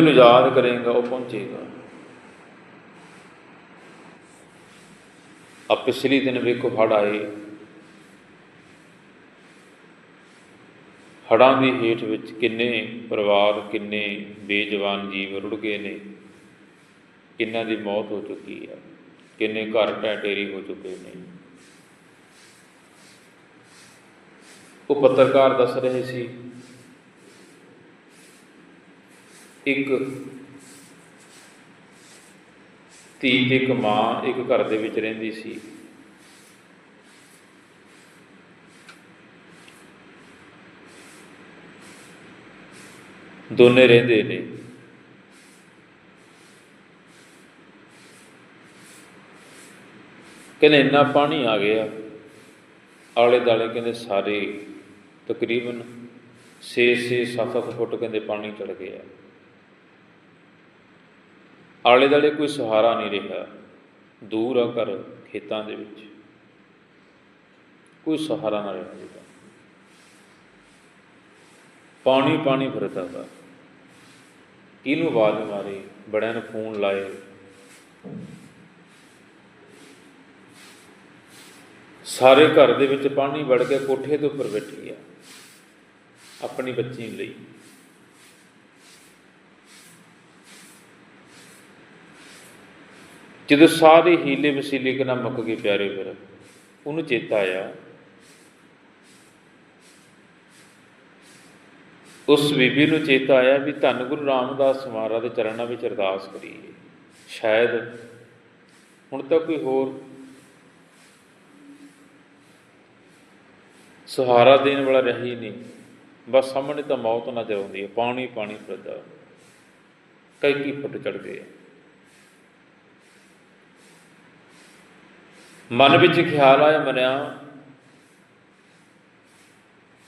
ਨੂੰ ਯਾਦ ਕਰੇਗਾ, ਉਹ ਪਹੁੰਚੇਗਾ। ਆ ਪਿਛਲੀ ਦਿਨ ਵੇਖੋ ਹੜ੍ਹ ਆਏ। ਹੜ੍ਹਾਂ ਦੀ ਹੇਠ ਵਿੱਚ ਕਿੰਨੇ ਪਰਿਵਾਰ, ਕਿੰਨੇ ਬੇਜਵਾਨ ਜੀਵ ਰੁੜ ਗਏ ਨੇ। ਕਿੰਨਾਂ ਦੀ ਮੌਤ ਹੋ ਚੁੱਕੀ ਹੈ। ਕਿੰਨੇ ਘਰ ਢਹਿ ਹੋ ਚੁੱਕੇ ਨੇ। ਉਹ ਪੱਤਰਕਾਰ ਦੱਸ ਰਹੇ ਸੀ ਇੱਕ ਧੀ ਤੇ ਇੱਕ ਮਾਂ ਇੱਕ ਘਰ ਦੇ ਵਿੱਚ ਰਹਿੰਦੀ ਸੀ। ਦੋਨੇ ਰਹਿੰਦੇ ਨੇ। ਕਹਿੰਦੇ ਇੰਨਾ ਪਾਣੀ ਆ ਗਿਆ। ਆਲੇ ਦਾਲੇ ਕਹਿੰਦੇ ਸਾਰੇ ਤਕਰੀਬਨ 6 6 7 7 ਫੁੱਟ ਕਹਿੰਦੇ ਪਾਣੀ ਚੜ ਗਿਆ। ਆਲੇ ਦਾਲੇ ਕੋਈ ਸਹਾਰਾ ਨਹੀਂ ਰਿਹਾ। ਦੂਰ ਆ ਘਰ ਖੇਤਾਂ ਦੇ ਵਿੱਚ। ਕੋਈ ਸਹਾਰਾ ਨਾ ਰਿਹਾ ਜਿਹਦਾ ਪਾਣੀ ਪਾਣੀ ਫਿਰਦਾ ਤਾ। ਕਿਹਨੂੰ ਆਵਾਜ਼ ਮਾਰੀ? ਬੜਿਆਂ ਨੂੰ ਫੋਨ ਲਾਏ। ਸਾਰੇ ਘਰ ਦੇ ਵਿੱਚ ਪਾਣੀ ਵੜ ਕੇ ਕੋਠੇ ਦੇ ਉੱਪਰ ਬੈਠੀ ਆ। ਆਪਣੀ ਬੱਚੀ ਲਈ। ਜਦੋਂ ਸਾਰੇ ਹੀਲੇ ਵਸੀਲੇ ਕਿਨਾ ਮੁੱਕ ਗਏ ਪਿਆਰੇ ਫਿਰ, ਉਹਨੂੰ ਚੇਤਾ ਆਇਆ। ਉਸ ਬੀਬੀ ਨੂੰ ਚੇਤਾ ਆਇਆ ਵੀ ਧੰਨ ਗੁਰੂ ਰਾਮਦਾਸ ਮਹਾਰਾਜ ਦੇ ਚਰਨਾਂ ਵਿੱਚ ਅਰਦਾਸ ਕਰੀਏ। ਸ਼ਾਇਦ ਹੁਣ ਤਾਂ ਕੋਈ ਹੋਰ ਸਹਾਰਾ ਦੇਣ ਵਾਲਾ ਰਿਹਾ ਹੀ ਨਹੀਂ। ਬਸ ਸਾਹਮਣੇ ਤਾਂ ਮੌਤ ਨਜ਼ਰ ਆਉਂਦੀ ਹੈ ਪਾਣੀ ਪਾਣੀ ਫਿਰਦਾ। ਕਈ ਕੀ ਫੁੱਟ ਚੜ ਗਏ ਮਨ ਵਿੱਚ ਖਿਆਲ ਆਇਆ ਮਨਿਆ,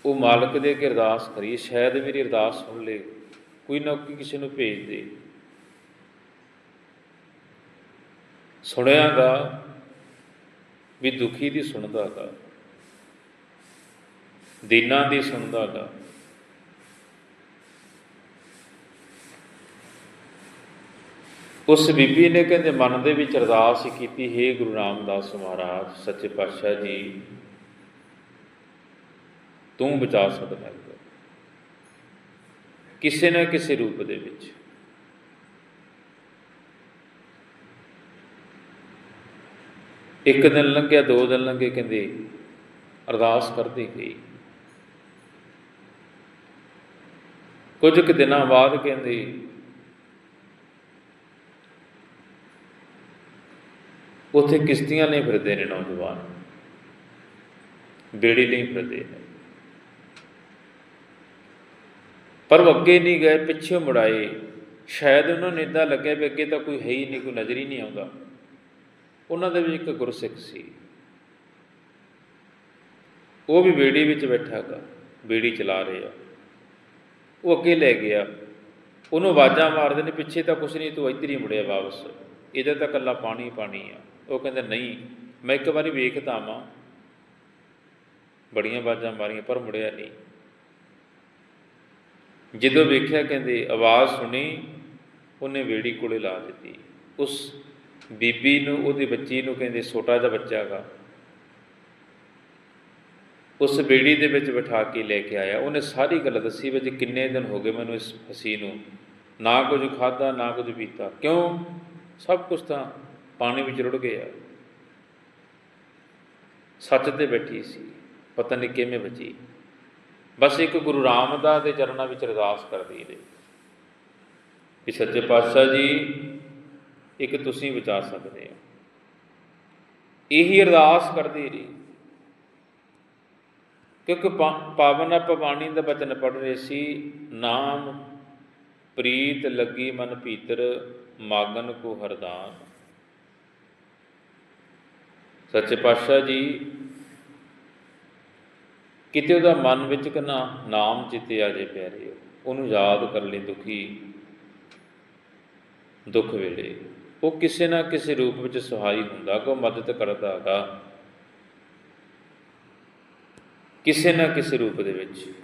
ਉਹ ਮਾਲਕ ਦੇ ਅੱਗੇ ਅਰਦਾਸ ਕਰੀ ਸ਼ਾਇਦ ਮੇਰੀ ਅਰਦਾਸ ਸੁਣ ਲੇ, ਕੋਈ ਨਾ ਕੋਈ ਕਿਸੇ ਨੂੰ ਭੇਜ ਦੇ। ਸੁਣਿਆਗਾ ਵੀ ਦੁਖੀ ਦੀ ਸੁਣਦਾ ਗਾ, ਦੀਨਾਂ ਦੀ ਸੁਣਦਾ ਉਸ ਬੀਬੀ ਨੇ ਕਹਿੰਦੇ, ਮਨ ਦੇ ਵਿੱਚ ਅਰਦਾਸ ਕੀਤੀ, ਹੈ ਗੁਰੂ ਰਾਮਦਾਸ ਮਹਾਰਾਜ, ਸੱਚੇ ਪਾਤਸ਼ਾਹ ਜੀ, ਤੂੰ ਬਚਾ ਸਕਦਾ ਹੈ। ਕਿਸੇ ਨਾ ਕਿਸੇ ਰੂਪ ਦੇ ਵਿੱਚ। ਇੱਕ ਦਿਨ ਲੰਘਿਆ, ਦੋ ਦਿਨ ਲੰਘੇ, ਕਹਿੰਦੇ, ਅਰਦਾਸ ਕਰਦੀ ਗਈ। ਕੁਝ ਕੁ ਦਿਨਾਂ ਬਾਅਦ ਕਹਿੰਦੇ ਉੱਥੇ ਕਿਸ਼ਤੀਆਂ ਲਈ ਫਿਰਦੇ ਨੇ ਨੌਜਵਾਨ। ਬੇੜੀ ਲਈ ਫਿਰਦੇ ਨੇ। ਪਰ ਉਹ ਅੱਗੇ ਨਹੀਂ ਗਏ, ਪਿੱਛੇ ਮੁੜਾਏ ਸ਼ਾਇਦ ਉਹਨਾਂ ਨੂੰ ਇਦਾਂ ਲੱਗਿਆ ਵੀ ਅੱਗੇ ਤਾਂ ਕੋਈ ਹੈ ਹੀ ਨਹੀਂ, ਕੋਈ ਨਜ਼ਰ ਹੀ ਨਹੀਂ ਆਉਂਦਾ। ਉਹਨਾਂ ਦੇ ਵਿੱਚ ਇੱਕ ਗੁਰਸਿੱਖ ਸੀ। ਉਹ ਵੀ ਬੇੜੀ ਵਿੱਚ ਬੈਠਾ ਹੈਗਾ ਬੇੜੀ ਚਲਾ ਰਿਹਾ। ਉਹ ਅੱਗੇ ਲੈ ਗਿਆ। ਉਹਨੂੰ ਆਵਾਜ਼ਾਂ ਮਾਰਦੇ ਨੇ, ਪਿੱਛੇ ਤਾਂ ਕੁਛ ਨਹੀਂ, ਤੂੰ ਇੱਧਰ ਹੀ ਮੁੜਿਆ ਵਾਪਸ। ਇਹਦਾ ਤਾਂ ਕੱਲਾ ਪਾਣੀ ਪਾਣੀ ਆ। ਉਹ ਕਹਿੰਦੇ, ਨਹੀਂ, ਮੈਂ ਇੱਕ ਵਾਰੀ ਵੇਖਦਾ ਆਵਾਂ। ਬੜੀਆਂ ਬਾਜ਼ਾਂ ਮਾਰੀਆਂ, ਪਰ ਮੁੜਿਆ ਨਹੀਂ। ਜਦੋਂ ਵੇਖਿਆ, ਕਹਿੰਦੇ, ਆਵਾਜ਼ ਸੁਣੀ, ਉਹਨੇ ਵੇੜੀ ਕੋਲੇ ਲਾ ਦਿੱਤੀ। ਉਸ ਬੀਬੀ ਨੂੰ, ਉਹਦੀ ਬੱਚੀ ਨੂੰ ਕਹਿੰਦੇ, ਛੋਟਾ ਜਿਹਾ ਬੱਚਾ ਗਾ ਉਸ ਬੇੜੀ ਦੇ ਵਿੱਚ ਬਿਠਾ ਕੇ ਲੈ ਕੇ ਆਇਆ। ਉਹਨੇ ਸਾਰੀ ਗੱਲ ਦੱਸੀ ਵੀ ਜੀ ਕਿੰਨੇ ਦਿਨ ਹੋ ਗਏ ਮੈਨੂੰ ਇਸ ਫਸੀ ਨੂੰ। ਨਾ ਕੁਝ ਖਾਦਾ ਨਾ ਕੁਝ ਪੀਤਾ। ਕਿਉਂ? ਸਭ ਕੁਝ ਤਾਂ ਪਾਣੀ ਵਿੱਚ ਰੁੜ ਗਿਆ ਸੱਚ ਤੇ ਬੈਠੀ ਸੀ, ਪਤਾ ਨਹੀਂ ਕਿਵੇਂ ਬਚੀ। ਬਸ ਇੱਕ ਗੁਰੂ ਰਾਮਦਾਸ ਦੇ ਚਰਨਾਂ ਵਿੱਚ ਅਰਦਾਸ ਕਰਦੀ ਰਹੀ। ਕਿ ਸੱਚੇ ਪਾਤਸ਼ਾਹ ਜੀ, ਇੱਕ ਤੁਸੀਂ ਬਚਾ ਸਕਦੇ ਹੋ। ਇਹੀ ਅਰਦਾਸ ਕਰਦੀ ਰਹੀ। ਕਿਉਂਕਿ ਪਾ- ਪਾਵਨ ਬਾਣੀ ਦਾ ਬਚਨ ਪੜ ਰਹੇ ਸੀ, ਨਾਮ ਪ੍ਰੀਤ ਲੱਗੀ ਮਨ ਭੀਤਰ, ਮਾਗਨ ਕੋ ਹਰਦਾਨ। ਸੱਚੇ ਪਾਤਸ਼ਾਹ ਜੀ, ਕਿਤੇ ਉਹਦਾ ਮਨ ਵਿੱਚ ਕਨਾ ਨਾਮ ਚਿੱਤੇ ਆ ਜੇ ਪਿਆਰੇ ਉਹਨੂੰ ਯਾਦ ਕਰ ਲਈ ਦੁਖੀ, ਦੁੱਖ ਵੇਲੇ। ਉਹ ਕਿਸੇ ਨਾ ਕਿਸੇ ਰੂਪ ਵਿੱਚ ਸਹਾਈ ਹੁੰਦਾ ਕੋ ਮਦਦ ਕਰਦਾ ਹੈਗਾ। ਕਿਸੇ ਨਾ ਕਿਸੇ ਰੂਪ ਦੇ ਵਿੱਚ।